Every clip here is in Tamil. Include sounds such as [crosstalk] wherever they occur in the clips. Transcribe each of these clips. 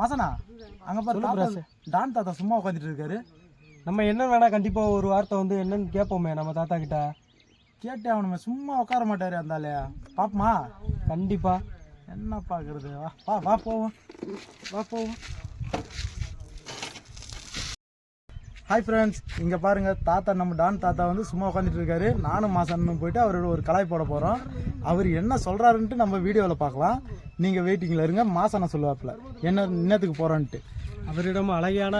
மாசனா அங்க பாரு டான் தாத்தா சும்மா உட்காந்துட்டு இருக்காரு. நம்ம என்ன வேணா கண்டிப்பா ஒரு வார்த்தை வந்து என்னன்னு கேட்போமே நம்ம தாத்தா கிட்ட. கேட்டே அவனுமே சும்மா உட்கார மாட்டாரு அந்த ஆளு. பாப்பமா? கண்டிப்பா. என்ன பாக்குறது? வா வா வா போவோம். வா போவோம். ஹாய் ஃப்ரெண்ட்ஸ் இங்கே பாருங்க தாத்தா நம்ம டான் தாத்தா வந்து சும்மா உட்காந்துட்டு இருக்காரு. நானும் மாசன்னு போயிட்டு அவரோட ஒரு கலாய் போட போகிறோம் அவர் என்ன சொல்கிறாருன்ட்டு நம்ம வீடியோவில் பார்க்கலாம். நீங்கள் வெயிட்டிங்கில் இருங்க மாசனை சொல்லுவாப்புல. என்ன இன்னத்துக்கு போகிறோன்ட்டு அவரிடம் அழகான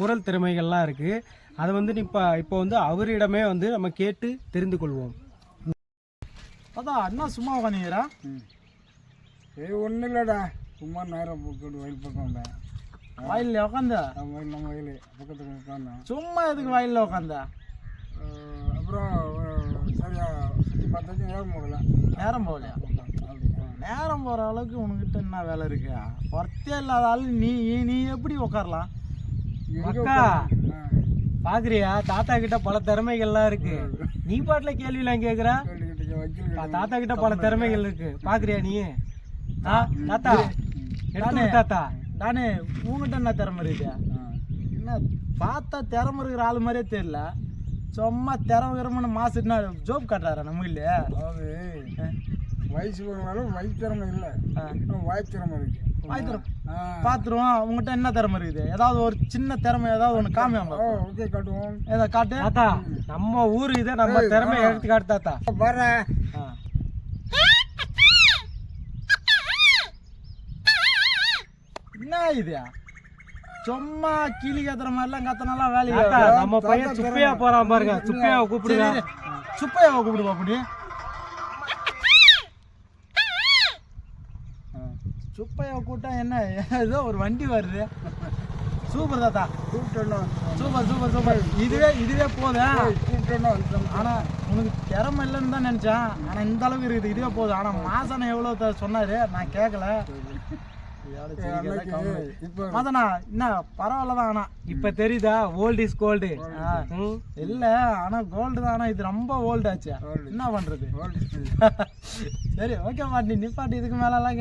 குரல் திறமைகள்லாம் இருக்கு. அதை வந்து இப்போ இப்போ வந்து அவரிடமே வந்து நம்ம கேட்டு தெரிந்து கொள்வோம். தாத்தா என்ன சும்மா உட்காந்துக்கிறா ஏய் ஒன்றும் இல்லைடா சும்மா நேரம் போட்டு வயல் பக்கம் வயலில் உட்காந்த வயல் நம்ம வயல் பக்கத்தில் சும்மா எதுக்கு வயலில் உட்காந்த அப்புறம் சரியா சுற்றி பார்த்தாச்சு நேரம் போகல. நேரம் போகலையா? நேரம் போகிற அளவுக்கு உனக்கிட்ட என்ன வேலை இருக்கு? ஒர்த்தே இல்லாத ஆள் நீ நீ எப்படி உட்காரலாம் அக்கா பாக்குறியா? தாத்தா கிட்ட பல திறமைகள்லாம் இருக்கு. நீ பாட்டுல கேள்விலாம் கேக்குற? தாத்தா கிட்ட பல திறமைகள் இருக்கு. பாக்குறியா நீ? தாத்தா. எடுத்து தாத்தா. நானே உங்ககிட்ட என்ன திறமை இருக்கு என்ன பார்த்தா திறமை இருக்கிற ஆள் மாதிரியே தெரியல. சும்மா திறமை திறமைன்னு மாசுனா ஜோப் காட்டுறாரா நம்ம இல்லையா அதாவது வயசு போனாலும் வயிற்று திறமை இல்லை. வாய் திறமை இருக்கு. பார்த்துருவோம். உங்ககிட்ட என்ன திறமை இருக்குது ஏதாவது ஒரு சின்ன திறமை ஏதாவது ஒன்று காமியாங்க ஓகே காட்டுவோம். ஏதாவது காட்டு? நம்ம ஊரு இதை நம்ம திறமை எடுத்து காட்டு தாத்தா பாரு ஆ. என்ன இது? சும்மா கிளி கத்துற மாதிரிலாம் தாத்தா ஆகாது. நம்ம பையன் சுப்பையா போறான் பாருங்க. சுப்பையாவை கூப்பிடுங்க. சுப்பையாவை கூப்பிடுவா அப்படி? சுப்பையாவை கூட்டா என்ன? ஏதோ ஒரு வண்டி வருது. சூப்பர் தாத்தா. கூப்பிட்டோம் சூப்பர் சூப்பர் சூப்பர். இதுவே இதுவே போதும் கூப்பிட்டோம் வந்துட்டோம் ஆனா உனக்கு திறமை இல்லைன்னு தான் நினைச்சேன். ஆனா இந்த அளவுக்கு இருக்குது. இதுவே போதும். ஆனா மாசம் எவ்வளவு த- சொன்னாரு. நான் கேட்கல மாதனா என்ன பரவாயில்ல தான் ஆனா. இப்ப தெரியுதா? ஓல்ட் இஸ் கோல்டு இல்ல ஆனா கோல்டு தான் ஆனா இது ரொம்ப ஓல்டு ஆச்சு. என்ன பண்றது? [laughs] சரி ஓகே பாட்டி நிப்பாட்டி இதுக்கு மேல எல்லாம்